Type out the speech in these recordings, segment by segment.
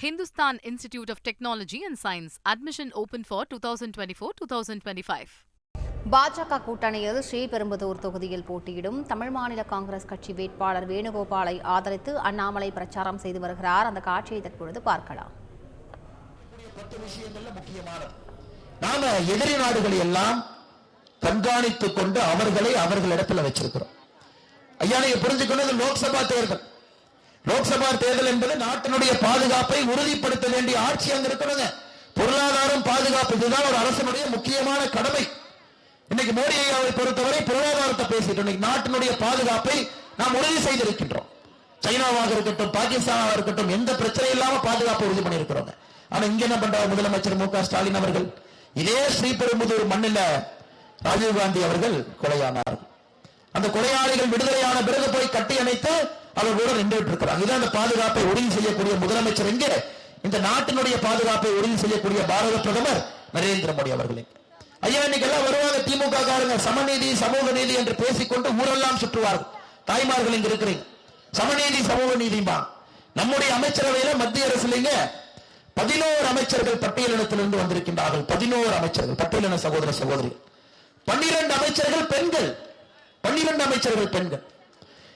Hindustan Institute of Technology and Science. Admission open for 2024-2025. பாஜக கூட்டணியில் ஸ்ரீபெரும்புதூர் தொகுதியில் போட்டியிடும் தமிழ் மாநில காங்கிரஸ் கட்சி வேட்பாளர் வேணுகோபாலை ஆதரித்து அண்ணாமலை பிரச்சாரம் செய்து வருகிறார் அந்த காட்சியை தற்பொழுது பார்க்கலாம் நாம எதிரி நாடுகளை எல்லாம் கண்காணித்துக் கொண்டு அவர்களை அவர்களிடத்துல வச்சிருக்கிறோம் ஐயா நீங்க புரிஞ்சுக்கணும் லோக்சபா தேர்தல் லோக்சபா தேர்தல் என்பது நாட்டினுடைய பாதுகாப்பை உறுதிப்படுத்த வேண்டிய ஆட்சி அங்க இருக்கணுங்க பொருளாதாரம் பாதுகாப்பு இதுதான் ஒரு அரசனுடைய முக்கியமான கடமை. இன்னைக்கு மோடி ஐயாவை பொறுத்தவரை பொருளாதாரத்தை பேசிட்டு இன்னைக்கு நாட்டினுடைய பாதுகாப்பை நாம் உறுதி செய்திருக்கின்றோம். சைனாவாக இருக்கட்டும் பாகிஸ்தானாக இருக்கட்டும் எந்த பிரச்சனை இல்லாம பாதுகாப்பு உறுதி பண்ணியிருக்கிறோம் ஆனா இங்க என்ன பண்றாரு முதலமைச்சர் மு க ஸ்டாலின் அவர்கள்? இதே ஸ்ரீபெரும்புதூர் மண்ணில் ராஜீவ்காந்தி அவர்கள் கொலையானார்கள் அந்த கொலையாளிகள் விடுதலையான பிறகு போய் கட்டி அணைத்து அவர்களோடு நின்று இருக்கிறாங்க இதான் அந்த பாதுகாப்பை உறுதி செய்யக்கூடிய முதலமைச்சர் எங்கே இந்த நாட்டினுடைய பாதுகாப்பை உறுதி செய்யக்கூடிய பாரத பிரதமர் நரேந்திர மோடி அவர்களே. ஐயா இன்னைக்கு எல்லாம் வருவாங்க திமுக காரங்க. சமநீதி சமூக நீதி என்று பேசிக்கொண்டு ஊரெல்லாம் சுற்றுவார்கள். தாய்மார்கள் இங்க இருக்கிறீங்க. சமநீதி சமூக நீதிமா நம்முடைய அமைச்சரவையில மத்திய அரசுலங்க பதினோரு அமைச்சர்கள் பட்டியலினத்திலிருந்து வந்திருக்கின்றார்கள். பதினோரு அமைச்சர்கள் பட்டியலின சகோதர சகோதரி பன்னிரண்டு அமைச்சர்கள் பெண்கள். பன்னிரண்டு அமைச்சர்கள் பெண்கள்.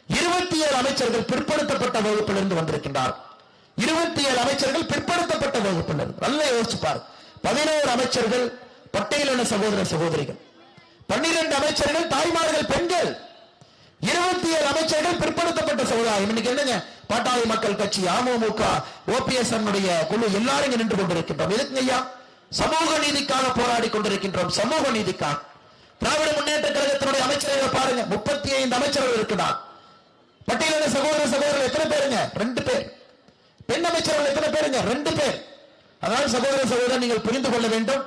இருபத்தி ஏழு அமைச்சர்கள் பிற்படுத்தப்பட்ட வகுப்பிலிருந்து வந்திருக்கின்றார். இருபத்தி ஏழு அமைச்சர்கள் பிற்படுத்தப்பட்ட வகுப்பிலிருந்து. நல்ல யோசிச்சு பதினோரு அமைச்சர்கள் பட்டியலின சகோதர சகோதரிகள். பன்னிரண்டு அமைச்சர்கள் தாய்மார்கள் பெண்கள். இருபத்தி ஏழு அமைச்சர்கள் பிற்படுத்தப்பட்ட சமுதாயம். இன்னைக்கு என்னங்க? பாட்டாளி மக்கள் கட்சி அமமுக ஓபிஎஸ் குழு எல்லாரும் நின்று கொண்டிருக்கின்றோம். எதுக்கு ஐயா? சமூக நீதிக்காக போராடி கொண்டிருக்கின்றோம். சமூக நீதிக்காக. திராவிட முன்னேற்ற கழகத்தினுடைய அமைச்சர்கள் பாருங்க. முப்பத்தி ஐந்து அமைச்சர்கள் இருக்கிறார் பட்டியலின சகோதர சகோதரர் எத்தனை பேருங்க? ரெண்டு பேர். பெண் அமைச்சர்கள் எத்தனை பேருங்க? ரெண்டு பேர். அதாவது சகோதர சகோதரர் நீங்கள் புரிந்து கொள்ள வேண்டும்.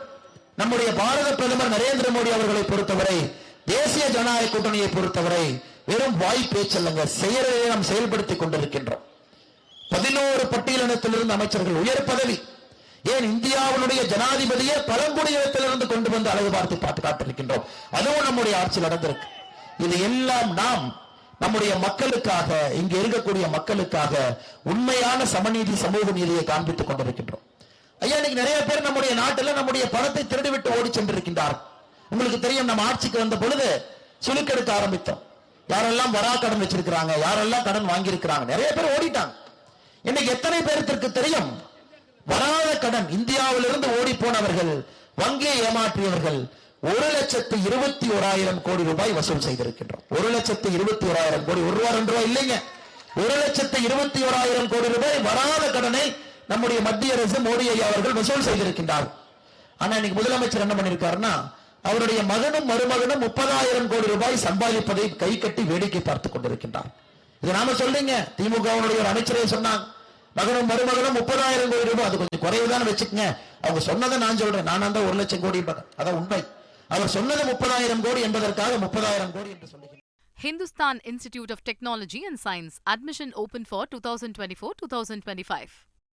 நம்முடைய பாரத பிரதமர் நரேந்திர மோடி அவர்களை பொறுத்தவரை தேசிய ஜனநாயக கூட்டணியை பொறுத்தவரை வெறும் வாய் பேச்சல்லங்க செயலை நாம் செயல்படுத்திக் கொண்டிருக்கின்றோம். பதினோரு பட்டியலினத்திலிருந்து அமைச்சர்கள் உயர் பதவி. ஏன் இந்தியாவுடைய ஜனாதிபதியை பழங்குடியினத்திலிருந்து கொண்டு வந்து அழகு பார்த்து பார்த்து காட்டிருக்கின்றோம் அதுவும் நம்முடைய ஆட்சி நடந்திருக்கு. இது எல்லாம் நாம் நம்முடைய மக்களுக்காக இங்க இருக்கக்கூடிய மக்களுக்காக உண்மையான சமநீதி சமூக நீதியை காண்பித்துக் கொண்டிருக்கின்றோம். ஐயா இன்னைக்கு நிறைய பேர் நம்முடைய நாட்டில் நம்முடைய பணத்தை திருடிவிட்டு ஓடி சென்றிருக்கின்றார். உங்களுக்கு தெரியும் நம்ம ஆட்சிக்கு வந்த பொழுது சுழுக்கெடுக்க ஆரம்பித்தோம். யாரெல்லாம் வரா கடன் வச்சிருக்கிறாங்க யாரெல்லாம் கடன் வாங்கியிருக்கிறாங்க நிறைய பேர் ஓடிட்டாங்க. இன்னைக்கு எத்தனை பேருக்கு தெரியும் வராத கடன் இந்தியாவிலிருந்து ஓடி போனவர்கள் வங்கியை ஏமாற்றியவர்கள் ஒரு லட்சத்து இருபத்தி ஓராயிரம் கோடி ரூபாய் வசூல் செய்திருக்கின்றோம். ஒரு லட்சத்து இருபத்தி ஓராயிரம் கோடி ஒரு ரூபா ரெண்டு ரூபாய் இல்லைங்க. ஒரு லட்சத்து இருபத்தி ஓராயிரம் கோடி ரூபாய் வராத கடனை நம்முடைய மத்திய அரசு மோடி ஐயா அவர்கள் வசூல் செய்திருக்கின்றார். ஆனா இன்னைக்கு முதலமைச்சர் என்ன பண்ணிருக்காருன்னா அவருடைய மகனும் மருமகனும் முப்பதாயிரம் கோடி ரூபாய் சம்பாதிப்பதை கை கட்டி வேடிக்கை பார்த்துக் கொண்டிருக்கின்றார். இது நாம சொல்றீங்க திமுக ஒரு அமைச்சரே சொன்னாங்க. மகனும் மருமகனும் முப்பதாயிரம் கோடி ரூபாய் அது கொஞ்சம் குறைவுதான் வச்சுக்கங்க. அவங்க சொன்னதை நான் சொல்றேன். நான் தான் ஒரு லட்சம் கோடி அதான் உண்மை. அவர் சொன்னது முப்பதாயிரம் கோடி என்பதற்காக முப்பதாயிரம் கோடி என்று சொல்லுகிறேன் Hindustan Institute of Technology and Science. Admission open for 2024-2025.